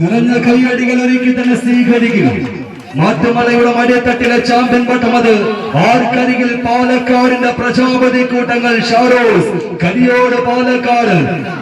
നിറഞ്ഞ കൈയടികൾ ഒരുക്കി തന്നെ സ്വീകരിക്കും. മാറ്റുമലയുടെ മടിയത്തട്ടിലെ ചാമ്പ്യൻ പട്ടം അത് ആർക്കരികിൽ പാലക്കാടിന്റെ പ്രജാപതി കൂട്ടങ്ങൾ ഷാരോസ് കരിയോട് പാലക്കാട്.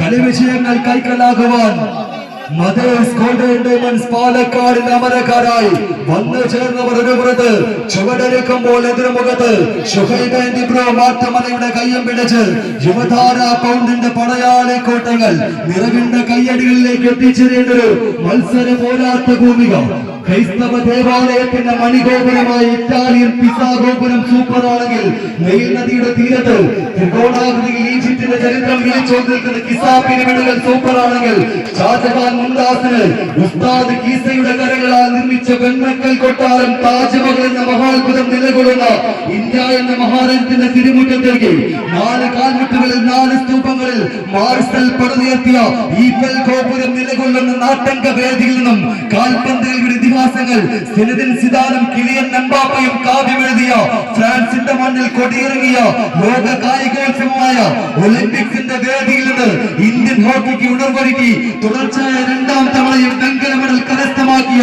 കളിവിഷയങ്ങൾ കൈക്കലാകുവാൻ മദേഴ്സ് ഡയമണ്ട്സ് പാലക്കാടിന്റെ അമരക്കാരായി വന്നു ചേർന്നവർ ഒരു പുറത്ത്. ചുവടെടുക്കുമ്പോൾ എതിർമുഖത്ത് ഷുഹൈബ് ബ്രോ മാറ്റമലയുടെ കയ്യം പിടിച്ച് യുവതാര പൗണ്ടിന്റെ പടയാളി കോട്ടകൾ നിറവിന്റെ കയ്യടികളിലേക്ക് എത്തിച്ചേരേണ്ട ഒരു മത്സര പോരാട്ട ഭൂമിക. ക്രൈസ്തവ ദേവാലയത്തിന്റെ മണിഗോപുരമായി ഇറ്റാലിയൻ പിസാഗോപുരം സൂപ്പർ ആണെങ്കിൽ നെയിൽ നദിയുടെ തീരത്ത് ത്രികോണാകൃതിയിൽ ഈജിപ്തിന്റെ ചരിത്രം വിളിച്ചോ നിൽക്കുന്ന കിസാ പിരമിഡുകൾ സൂപ്പർ ആണെങ്കിൽ ഷാജഹാൻ മുംതാസിന് ഉസ്താദ് കീസയുടെ കരങ്ങളാൽ നിർമ്മിച്ച വെണ്ണക്കൽ കൊട്ടാരം താജ്മഹൽ എന്ന മഹാത്ഭുതം നിലകൊള്ളുന്ന ഇന്ത്യ എന്ന മഹാരാജ്യത്തിന്റെ തിരുമുറ്റത്തേക്ക് നാല് കാൽമുട്ടുകളിൽ നാല് സ്തൂപങ്ങളിൽ മാർസൽ പടുതുയർത്തിയ ഈഫൽ ഗോപുരം നിലകൊള്ളുന്ന നാട്ടങ്ക വേദിയിൽ നിന്നും കാൽപന്തുകളുടെ ഇതിഹാസങ്ങൾ സിനദിൻ സിദാനും കിളിയൻ നമ്പാപ്പയും കാവ്യമെഴുതിയ ഫ്രാൻസിന്റെ മണ്ണിൽ കൊടിയിറങ്ങിയ ലോക കായികോത്സവമായ ഒളിമ്പിക്സിന്റെ വേദിയിൽ ഹോക്കിക്ക് ഉണർവൊരുക്കി തുടർച്ചയായ രണ്ടാം തവണയും വെങ്കല മെഡൽ കരസ്ഥമാക്കിയ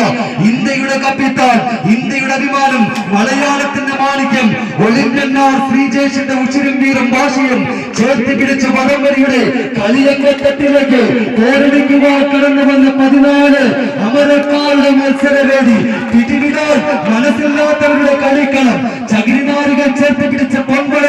ഇന്ത്യയുടെ കപ്പിത്താൻ ഇന്ത്യയുടെ അഭിമാനം മലയാളത്തിന്റെ മാണിക്യം ഒളിമ്പ്യന്മാർ ശ്രീജേഷിന്റെ ഉച്ചിരും വീറും ഭാഷയും ചേർത്ത് പിടിച്ച വടംവരിയുടെ കളിയങ്കത്തട്ടിലേക്ക് പോരടിക്കുവാൻ കടന്നു വന്ന പതിനാല് അമരക്കാരുടെ മത്സരവേദി. പിടിവിടാൻ മനസ്സില്ലാത്തവരുടെ കളിക്കളം ചകിരിനാരുകൾ ചേർത്ത് പിടിച്ച പൊൻവളത്തിന്റെ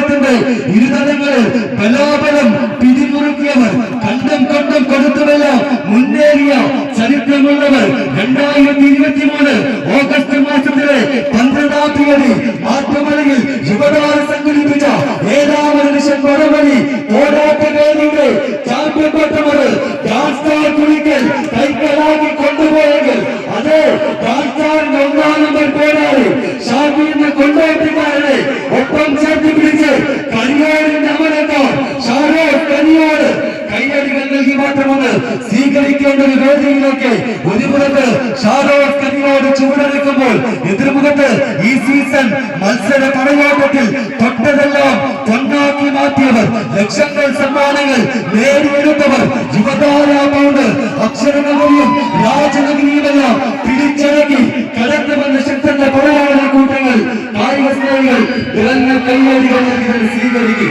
കരിയോട് ചുവടെടുക്കുമ്പോൾ എതിർമുഖത്ത് ഈ സീസൺ മത്സര പടയോട്ടത്തിൽ തൊട്ടതെല്ലാം പൊന്നാക്കി മാറ്റിയവർ ലക്ഷങ്ങൾ സമ്മാനങ്ങൾ നേടിയെടുത്തവർ യുവതാര പൗണ്ട് അക്ഷരനഗരിയും രാജനഗരിയുമെല്ലാം പിടിച്ചടക്കി കടന്നു വന്ന ശക്തന്റെ പടയാളി കൂട്ടങ്ങൾ കായിക സ്നേഹികൾ നിറഞ്ഞ കൈയടികൾ സ്വീകരിക്കും.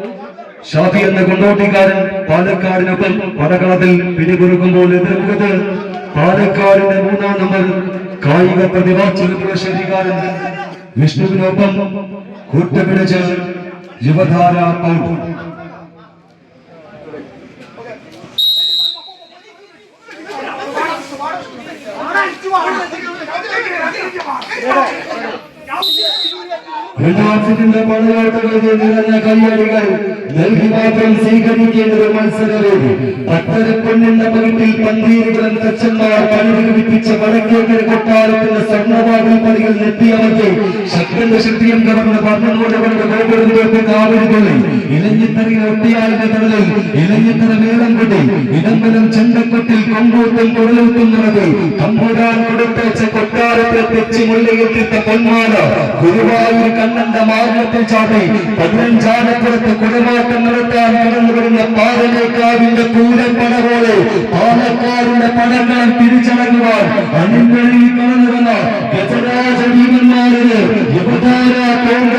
ഷാഫി എന്ന കൊണ്ടോട്ടിക്കാരൻ പാലക്കാടിനൊപ്പം പടകളത്തിൽ പിടികൊടുക്കുമ്പോൾ എതിർക്കുന്നത് പാലക്കാടിന്റെ മൂന്നാം നമ്പർ കായിക പ്രതിഭാ ചെറുപ്പുകാരൻ വിഷ്ണുവിനൊപ്പം കൂട്ടുപിടിച്ച് യുവധാര പൗട്ട് രണ്ടാം സിറ്റിന്റെ പടയാട്ടകളിൽ നിറഞ്ഞ കളിയാടികൾ മാത്രം സ്വീകരിക്കേണ്ടത് മത്സരവേദി. പത്തരപ്പൊന്നിന്റെ പകിട്ടിൽ പന്തീരുകളും തച്ചന്മാർ പണിപിടിപ്പിച്ച വടക്കേക്കര കൊട്ടാരത്തിന്റെ സ്വർണവാതിൽ പണികൾ നെത്തിയവർക്ക് ശക്തന്റെ ശക്തിയും കടന്ന് പറഞ്ഞുകൊണ്ട് കൊണ്ട് ഗോപുരത്തിലേക്ക് കാവലി കൊള്ളി ഇലഞ്ഞിത്തറയിൽ ഒട്ടിയാലിന്റെ തടലിൽ ഇലഞ്ഞിത്തറ മേളം കൊട്ടി. ഇടമ്പലം ചെണ്ടക്കൊട്ടിൽ കൊമ്പൂത്തിൽ കുഴലൂത്തുന്നത് തമ്പുരാൻ കൊടുത്തയച്ച കൊട്ടാരത്തെ തെച്ചി മുള്ളിയിട്ടിട്ട പൊന്മാല ഗുരുവായൂർ കണ്ണന്റെ മാർഗത്തിൽ ചാടി. പതിനഞ്ചാനപ്പുറത്ത് കുടമാറ്റം നടത്താൻ കടന്നു വരുന്ന പോലെ പാലക്കാടിന്റെ പടക്കളം തിരിച്ചടങ്ങുവാൻ അണിങ്ങളിൽ കടന്നു വന്ന ഗജരാജ ഭീമന്മാരിന് യുവതാര കോണ്ട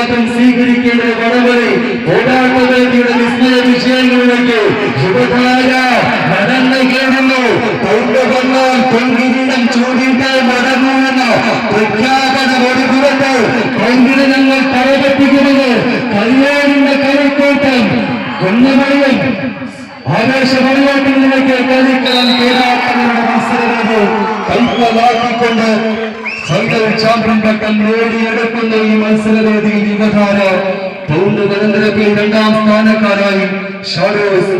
കയ്യടികൾ പട്ടം നേടിയെടുക്കുന്ന ഈ മത്സരവേദിയിൽ യുവതാര പൗണ്ട് പരന്തരപ്പിൽ രണ്ടാം സ്ഥാനക്കാരായി ഷാഡോസ്